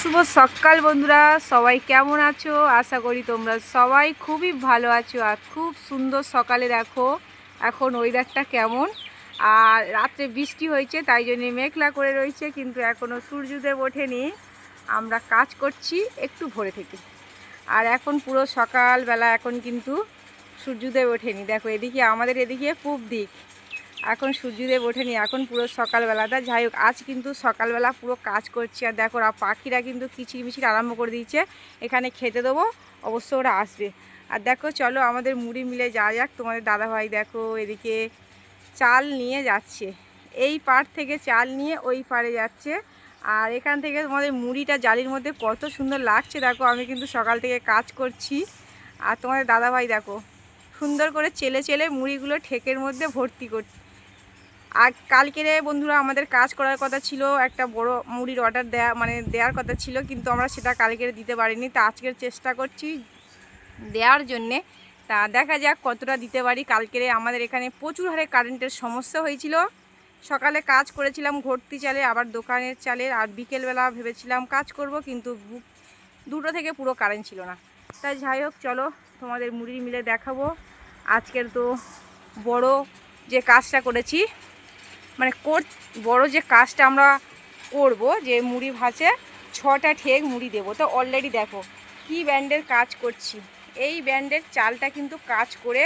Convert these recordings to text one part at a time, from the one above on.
শুভ সকাল বন্ধুরা, সবাই কেমন আছো? আশা করি তোমরা সবাই খুবই ভালো আছো আর খুব সুন্দর সকালে দেখো, এখন ওয়েদারটা কেমন? আর রাত্রে বৃষ্টি হয়েছে, তাই জন্যে মেঘলা করে রয়েছে, কিন্তু এখনও সূর্যদেব ওঠেনি। আমরা কাজ করছি একটু ভোরে থেকে। আর এখন পুরো সকালবেলা এখন কিন্তু সূর্যদেব ওঠেনি। দেখো, এদিকে আমাদের এদিকে পূব দিক। এখন সূর্যদেব ওঠেনি, এখন পুরো সকালবেলাটা যাই হোক, আজ কিন্তু সকালবেলা পুরো কাজ করছি। আর দেখো পাখিরা কিন্তু কিচির মিচির আরম্ভ করে দিয়েছে। এখানে খেতে দেবো, অবশ্য ওরা আসবে। আর দেখো, চলো আমাদের মুড়ি মিলে যাওয়া যাক। তোমাদের দাদাভাই দেখো, এদিকে চাল নিয়ে যাচ্ছে। এই পাড় থেকে চাল নিয়ে ওই পাড়ে যাচ্ছে। আর এখান থেকে তোমাদের মুড়িটা জালির মধ্যে কত সুন্দর লাগছে। দেখো, আমি কিন্তু সকাল থেকে কাজ করছি। আর তোমাদের দাদাভাই দেখো, সুন্দর করে চেলে চেলে মুড়িগুলো ঠেকের মধ্যে ভর্তি করছে। আর কালকের বন্ধুরা আমাদের কাজ করার কথা ছিল, একটা বড় মুড়ির অর্ডার দেয়া মানে দেওয়ার কথা ছিল, কিন্তু আমরা সেটা কালকের দিতে পারিনি। তা আজকের চেষ্টা করছি দেওয়ার জন্যে। তা দেখা যাক কতটা দিতে পারি। কালকেরে আমাদের এখানে প্রচুর হারে কারেন্টের সমস্যা হয়েছিল। সকালে কাজ করেছিলাম ঘটতি চালে, আবার দোকানের চালে, আর বিকেলবেলা ভেবেছিলাম কাজ করব, কিন্তু দুটো থেকে পুরো কারেন্ট ছিল না। তাই যাই হোক, চলো তোমাদের মুড়ি মিলে দেখাবো। আজকের তো বড় যে কাজটা করেছি মানে কোর বড় যে কাজটা আমরা করব যে মুড়ি ভাজে ছটা ঠেক মুড়ি দেবো। তো অলরেডি দেখো কি ব্যান্ডের কাজ করছি? এই ব্যান্ডের চালটা কিন্তু কাজ করে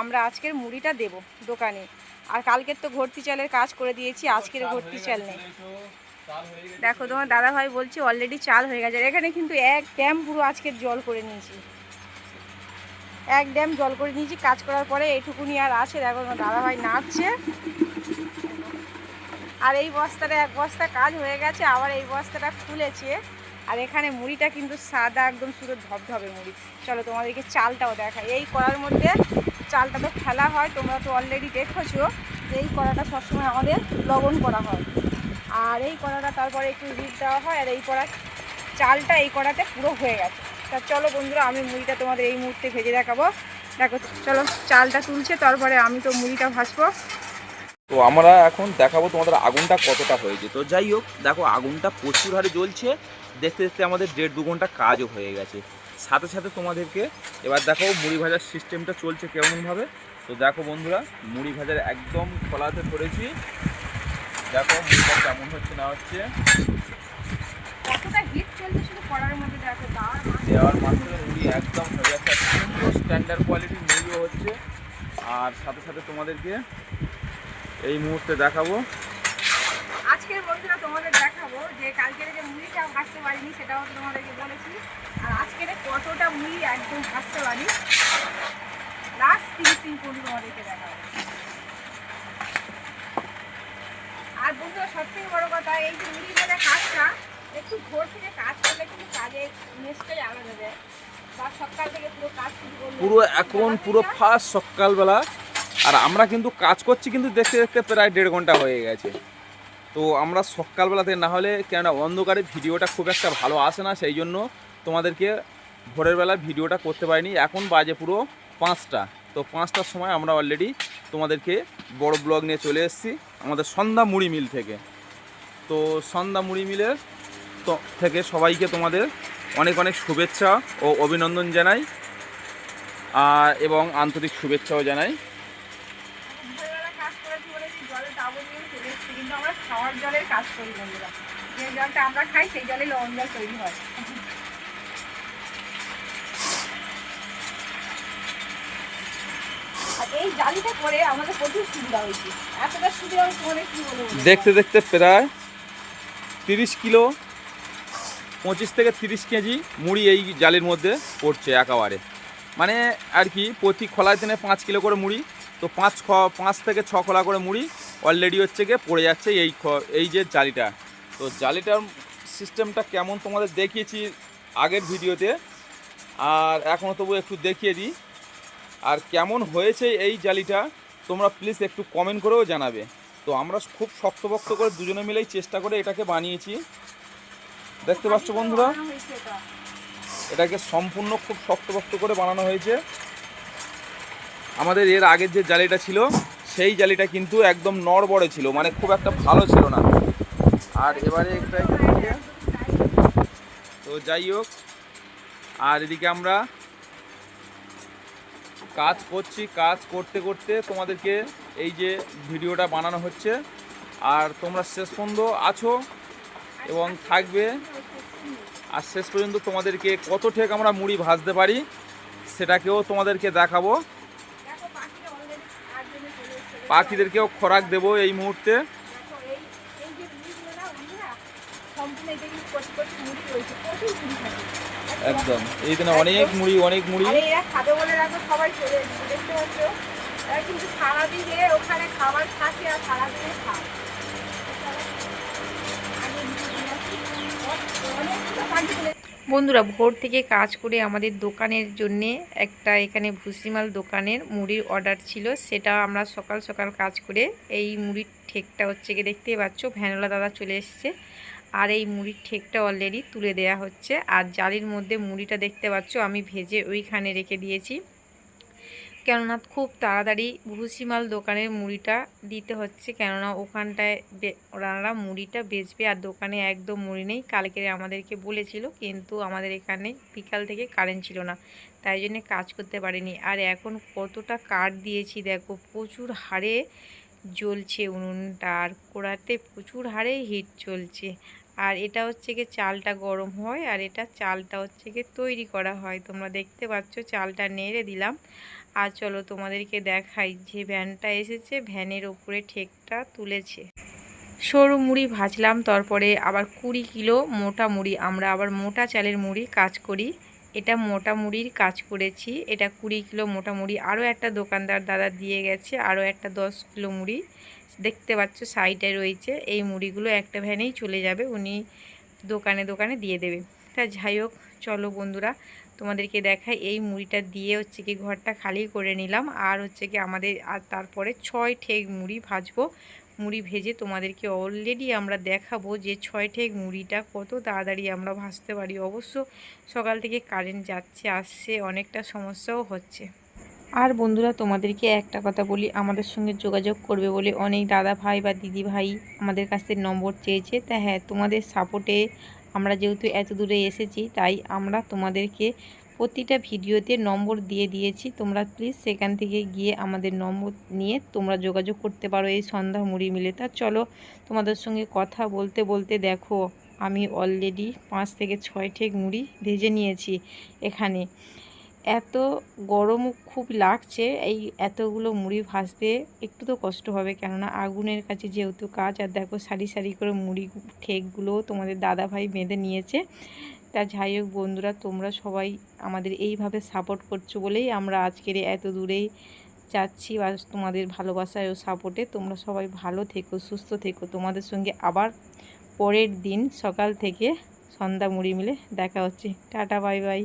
আমরা আজকের মুড়িটা দেব দোকানে। আর কালকের তো ভর্তি চালের কাজ করে দিয়েছি আজকের ভর্তি চাল নেই। দেখো তোমার দাদাভাই বলছি অলরেডি চাল হয়ে গেছে। এখানে কিন্তু এক ড্যাম পুরো আজকের জল করে নিয়েছি। এক ড্যাম জল করে নিয়েছি কাজ করার পরে এইটুকুনি আর আছে। দেখো তোমার দাদাভাই নাচছে। আর এই বস্তাটা এক বস্তা কাজ হয়ে গেছে, আবার এই বস্তাটা খুলেছে। আর এখানে মুড়িটা কিন্তু সাদা একদম শুধু ধবধবে মুড়ি। চলো তোমাদেরকে চালটাও দেখাই। এই কড়ার মধ্যে চালটা তো ফেলা হয়, তোমরা তো অলরেডি দেখেছ যে এই কড়াটা সবসময় আমাদের লবণ করা হয়। আর এই কড়াটা তারপরে একটু রিপ দেওয়া হয়, আর এই কড়া চালটা এই কড়াতে পুরো হয়ে গেছে। তা চলো বন্ধুরা, আমি মুড়িটা তোমাদের এই মুহূর্তে ভেজে দেখাবো। দেখো, চলো চালটা তুলছে, তারপরে আমি তো মুড়িটা ভাজবো। তো আমরা এখন দেখাবো তোমাদের আগুনটা কতটা হয়েছে। তো যাই হোক দেখো আগুনটা প্রচুর হারে জ্বলছে। দেখতে দেখতে আমাদের দেড় দু ঘণ্টা কাজও হয়ে গেছে। সাথে সাথে তোমাদেরকে এবার দেখো মুড়ি ভাজার সিস্টেমটা চলছে কেমনভাবে। তো দেখো বন্ধুরা মুড়ি ভাজার একদম খোলাতে ধরেছি। দেখো মুড়িটা কেমন হচ্ছে না হচ্ছে। দেওয়ার মাত্র মুড়ি একদম হয়ে যাচ্ছে স্ট্যান্ডার্ড কোয়ালিটির মুড়িও হচ্ছে। আর সাথে সাথে তোমাদেরকে এই মুহূর্তে দেখাবো। আজকের বন্ধুরা তোমাদের দেখাবো যে কালকের যে মুড়িটা ভাজতে পারিনি সেটাও তোমাদেরকে বলেছি। আর আজকের কতটা মুড়ি একদম ভাজতে পারি লাস্ট ফিনিশিং করে তোমাদেরকে দেখাবো। আর বন্ধুরা সবথেকে বড় কথা এই যে মুড়ি ভাজা কাজটা একটু ভোর থেকে কাজ করলে কিন্তু কাজে নেশটাই আলাদা দেয়। বা সকাল থেকে পুরো কাজ শুরু করলে পুরো এখন পুরো ফার্স্ট সকালবেলা আর আমরা কিন্তু কাজ করছি কিন্তু দেখতে দেখতে প্রায় দেড় ঘণ্টা হয়ে গেছে। তো আমরা সকালবেলাতে না হলে কেননা অন্ধকারে ভিডিওটা খুব একটা ভালো আসে না, সেই জন্য তোমাদেরকে ভোরের বেলা ভিডিওটা করতে পারিনি। এখন বাজে পুরো পাঁচটা। তো পাঁচটার সময় আমরা অলরেডি তোমাদেরকে বড় ব্লগ নিয়ে চলে এসেছি, আমাদের সন্ধ্যা মুড়ি মিল থেকে। তো সন্ধ্যা মুড়ি মিলের থেকে সবাইকে তোমাদের অনেক অনেক শুভেচ্ছা ও অভিনন্দন জানাই এবং আন্তরিক শুভেচ্ছাও জানাই। কাজ করেছি বলেছি জলে ডাবল নিয়ে চলে এসেছি, কিন্তু আমরা খাওয়ার জলের কাজ করি বন্ধুরা যে জলটা আমরা খাই, সেই জলে লবণ জল তৈরি হয়। বলব দেখতে দেখতে প্রায় তিরিশ কিলো, পঁচিশ থেকে তিরিশ কেজি মুড়ি এই জালের মধ্যে পড়ছে একেবারে। মানে আর কি, প্রতি খোলায় দিনে পাঁচ কিলো করে মুড়ি। তো পাঁচ খ, পাঁচ থেকে ছ খোলা করে মুড়ি অলরেডি হচ্ছে গিয়ে পড়ে যাচ্ছে এই এই যে জালিটা। তো জালিটার সিস্টেমটা কেমন তোমাদের দেখিয়েছি আগের ভিডিওতে। আর এখনও তবু একটু দেখিয়ে দিই। আর কেমন হয়েছে এই জালিটা, তোমরা প্লিজ একটু কমেন্ট করেও জানাবে। তো আমরা খুব শক্তপোক্ত করে দুজনে মিলেই চেষ্টা করে এটাকে বানিয়েছি। দেখতে পাচ্ছ বন্ধুরা। এটাকে সম্পূর্ণ খুব শক্তপোক্ত করে বানানো হয়েছে। আমাদের এর আগের যে জালিটা ছিল, সেই জালিটা কিন্তু একদম নড়বড়ে ছিল মানে খুব একটা ভালো ছিল না। আর এবারে তো যাই হোক, আর এদিকে আমরা কাজ করছি, কাজ করতে করতে তোমাদেরকে এই যে ভিডিওটা বানানো হচ্ছে। আর তোমরা শেষ পর্যন্ত আছো এবং থাকবে। আর শেষ পর্যন্ত তোমাদেরকে কত ঠেক আমরা মুড়ি ভাজতে পারি, সেটাকেও তোমাদেরকে দেখাবো দেখো পাখিরা অলরেডি খাওয়ার জন্য চলে এসেছে পাখিদেরকেও খোরাক দেব এই মুহূর্তে। একদম। এই দিনে অনেক মুড়ি অনেক মুড়ি। সারাদিনে ওখানে খাবার থাকে আর সারাদিনে আগে মুড়ি নিয়ে আসি। অনেকগুলো পাখি চলে বন্ধুরা, ভোর থেকে কাজ করে আমাদের দোকানের জন্যে একটা এখানে ভুসিমাল দোকানের মুড়ির অর্ডার ছিল। সেটা আমরা সকাল সকাল কাজ করে এই মুড়ির ঠেকটা হচ্ছে গিয়ে দেখতেই পাচ্ছ, ভ্যানোলা দাদা চলে এসছে। আর এই মুড়ির ঠেকটা অলরেডি তুলে দেয়া হচ্ছে। আর জালির মধ্যে মুড়িটা দেখতে পাচ্ছ, আমি ভেজে ওইখানে রেখে দিয়েছি। কেননা খুব তাড়াতাড়ি ভুসিমাল দোকানের মুড়িটা দিতে হচ্ছে। কেননা ওখানটায় ওনারা মুড়িটা বেচবে আর দোকানে একদম মুড়ি নেই। কালকে আমাদেরকে বলেছিল, কিন্তু আমাদের এখানে বিকাল থেকে কারেন্ট ছিল না। তাই জন্যে কাজ করতে পারিনি। আর এখন কতটা কাঠ দিয়েছি দেখো, প্রচুর হারে জ্বলছে উনুনটা। আর কোড়াতে প্রচুর হারে হিট চলছে। আর এটা হচ্ছে গিয়ে চালটা গরম হয়, আর এটা চালটা হচ্ছে গিয়ে তৈরি করা হয়। তোমরা দেখতে পাচ্ছ, চালটা নেড়ে দিলাম। আর চলো তোমাদেরকে দেখাই যে ভ্যানটা এসেছে, ভ্যানের ওপরে ঠেকটা তুলেছে। সরু মুড়ি ভাজলাম, তারপরে আবার কুড়ি কিলো মোটা মুড়ি, আমরা আবার মোটা চালের মুড়ি কাজ করি। এটা মোটা মুড়ির কাজ করেছি, এটা কুড়ি কিলো মোটা মুড়ি। আরও একটা দোকানদার দাদা দিয়ে গেছে, আরও একটা দশ কিলো মুড়ি। দেখতে পাচ্ছ সাইডে রয়েছে, এই মুড়িগুলো একটা ভ্যানেই চলে যাবে, উনি দোকানে দোকানে দিয়ে দেবে। তা যাই হোক, চলো বন্ধুরা, তোমাদেরকে দেখাই। এই মুড়িটা দিয়ে হচ্ছে কি ঘরটা খালি করে নিলাম। আর হচ্ছে কি আমাদের, আর তারপরে ছয় ঠেক মুড়ি ভাজবো। মুড়ি ভেজে তোমাদেরকে অলরেডি আমরা দেখাবো যে ছয় ঠেক মুড়িটা কত তাড়াতাড়ি আমরা ভাজতে পারি। অবশ্য সকাল থেকে কারেন্ট যাচ্ছে, আসছে, অনেকটা সমস্যাও হচ্ছে। আর বন্ধুরা, তোমাদেরকে একটা কথা বলি, আমাদের সঙ্গে যোগাযোগ করবে বলে অনেক দাদা ভাই বা দিদি ভাই আমাদের কাছ থেকে নম্বর চেয়েছে। তা হ্যাঁ তোমাদের সাপোর্টে আমরা যেহেতু এত দূরে এসেছি, তাই আমরা তোমাদেরকে প্রতিটা ভিডিওতে নম্বর দিয়ে দিয়েছি। তোমরা প্লিজ সেখান থেকে গিয়ে আমাদের নম্বর নিয়ে তোমরা যোগাযোগ করতে পারো এই সন্ধ্যা মুড়ি মিলে। তা চলো তোমাদের সঙ্গে কথা বলতে বলতে দেখো, আমি অলরেডি পাঁচ থেকে ছয় ঠেক মুড়ি ভেজে নিয়েছি এখানে। এত গরমও খুব লাগছে, এই এতগুলো মুড়ি ভাজতে একটু তো কষ্ট হবে। কেননা আগুনের কাছে যেহেতু কাজ, আর দেখো সারি সারি করে মুড়ি ঠেকগুলো তোমাদের দাদা ভাই বেঁধে নিয়েছে। তা যাই হোক বন্ধুরা, তোমরা সবাই আমাদের এইভাবে সাপোর্ট করছ বলেই আমরা আজকের এত দূরেই যাচ্ছি, বা তোমাদের ভালোবাসায় ও সাপোর্টে তোমরা সবাই ভালো থেকো, সুস্থ থেকো। তোমাদের সঙ্গে আবার পরের দিন সকাল থেকে সন্ধ্যা মুড়ি মিলে দেখা হচ্ছে। Tata, bye bye.